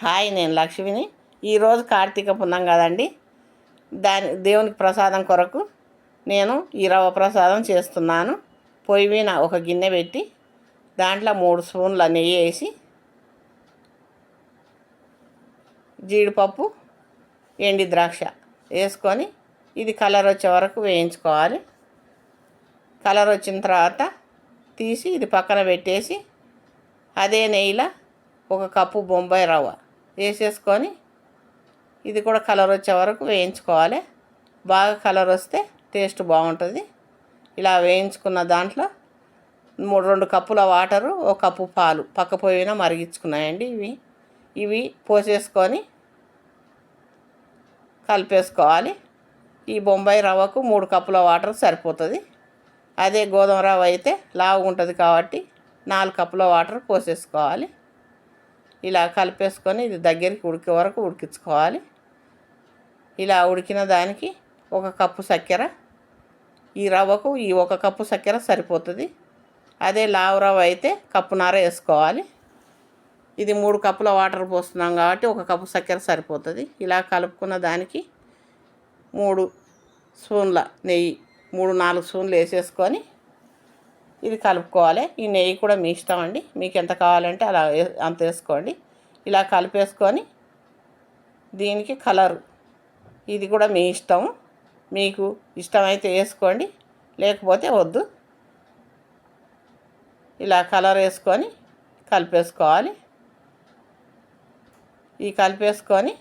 Hi నేను లక్ష్మిని. ఈరోజు కార్తీక పున్నం కదండి. దాని దేవునికి ప్రసాదం కొరకు నేను ఈ రవ్వ ప్రసాదం చేస్తున్నాను. పొయ్యి మీద ఒక గిన్నె పెట్టి దాంట్లో మూడు స్పూన్ల నెయ్యి వేసి జీడిపప్పు ఎండి ద్రాక్ష వేసుకొని ఇది కలర్ వచ్చే వరకు వేయించుకోవాలి. కలర్ వచ్చిన తర్వాత తీసి ఇది పక్కన పెట్టేసి అదే నెయ్యిలో ఒక కప్పు బొంబాయి రవ్వ వేసేసుకొని ఇది కూడా కలర్ వచ్చే వరకు వేయించుకోవాలి. బాగా కలర్ వస్తే టేస్ట్ బాగుంటుంది. ఇలా వేయించుకున్న దాంట్లో మూడు రెండు కప్పుల వాటరు ఒక కప్పు పాలు పక్క పోయినా మరిగించుకున్నాయండి ఇవి. ఇవి పోసేసుకొని కలిపేసుకోవాలి. ఈ బొంబాయి రవ్వకు మూడు కప్పుల వాటర్ సరిపోతుంది. అదే గోధుమ రవ్వ అయితే లావుగా ఉంటుంది కాబట్టి నాలుగు కప్పుల వాటర్ పోసేసుకోవాలి. ఇలా కలిపేసుకొని ఇది దగ్గరికి ఉడికే వరకు ఉడికించుకోవాలి. ఇలా ఉడికిన దానికి ఒక కప్పు చక్కెర ఈ రవ్వకు ఈ ఒక కప్పు చక్కెర సరిపోతుంది. అదే లావు రవ్వ అయితే కప్పున్నర వేసుకోవాలి. ఇది మూడు కప్పుల వాటర్ పోస్తున్నాం కాబట్టి ఒక కప్పు చక్కెర సరిపోతుంది. ఇలా కలుపుకున్న దానికి మూడు స్పూన్ల నెయ్యి మూడు నాలుగు స్పూన్లు వేసేసుకొని ఇది కలుపుకోవాలి. ఈ నెయ్యి కూడా మీ ఇష్టం అండి. మీకు ఎంత కావాలంటే అలా అంత వేసుకోండి. ఇలా కలిపేసుకొని దీనికి కలర్. ఇది కూడా మీ ఇష్టం. మీకు ఇష్టమైతే వేసుకోండి. లేకపోతే వద్దు. ఇలా కలర్ వేసుకొని కలిపేసుకోవాలి. ఈ కలిపేసుకొని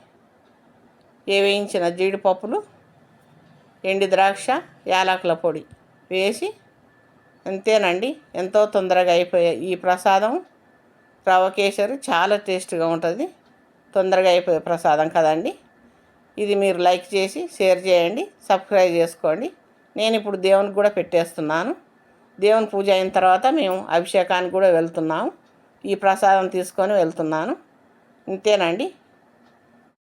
ఏ వేయించిన జీడిపప్పులు ఎండి ద్రాక్ష యాలకుల పొడి వేసి అంతేనండి. ఎంతో తొందరగా అయిపోయే ఈ ప్రసాదం రవ కేసరి చాలా టేస్ట్గా ఉంటుంది. తొందరగా అయిపోయే ప్రసాదం కదండి. ఇది మీరు లైక్ చేసి షేర్ చేయండి సబ్స్క్రైబ్ చేసుకోండి. నేను ఇప్పుడు దేవునికి కూడా పెట్టేస్తున్నాను. దేవుని పూజ అయిన తర్వాత మేము అభిషేకానికి కూడా వెళ్తున్నాము. ఈ ప్రసాదం తీసుకొని వెళ్తున్నాను. ఇంతేనండి.